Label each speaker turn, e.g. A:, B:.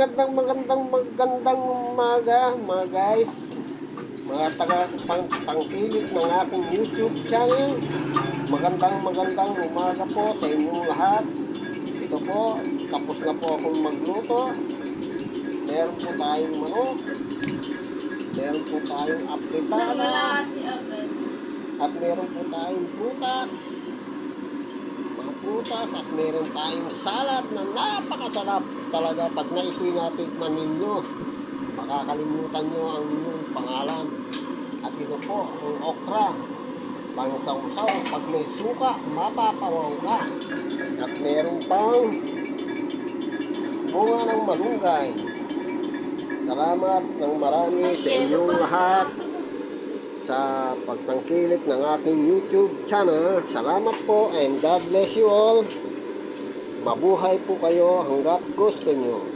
A: Magandang magandang magandang umaga mga guys. Mga taga pang pangkilit ng aking YouTube channel. Magandang magandang umaga po sa inyong lahat. Ito po, tapos na po akong magluto. Meron po tayong manok. Meron po tayong apritada. At meron po tayong prutas. Prutas at meron tayong salad na napakasarap talaga pag naipoy natikman ninyo. Makakalimutan nyo ang inyong pangalan. At ito po, ang okra. Pangsawsaw, pag may suka, mapapawaw ka. At meron pang bunga ng malunggay. Salamat ng marami sa inyong lahat sa pagtangkilik ng aking YouTube channel. Salamat po and God bless you all. Mabuhay po kayo hanggat gusto nyo.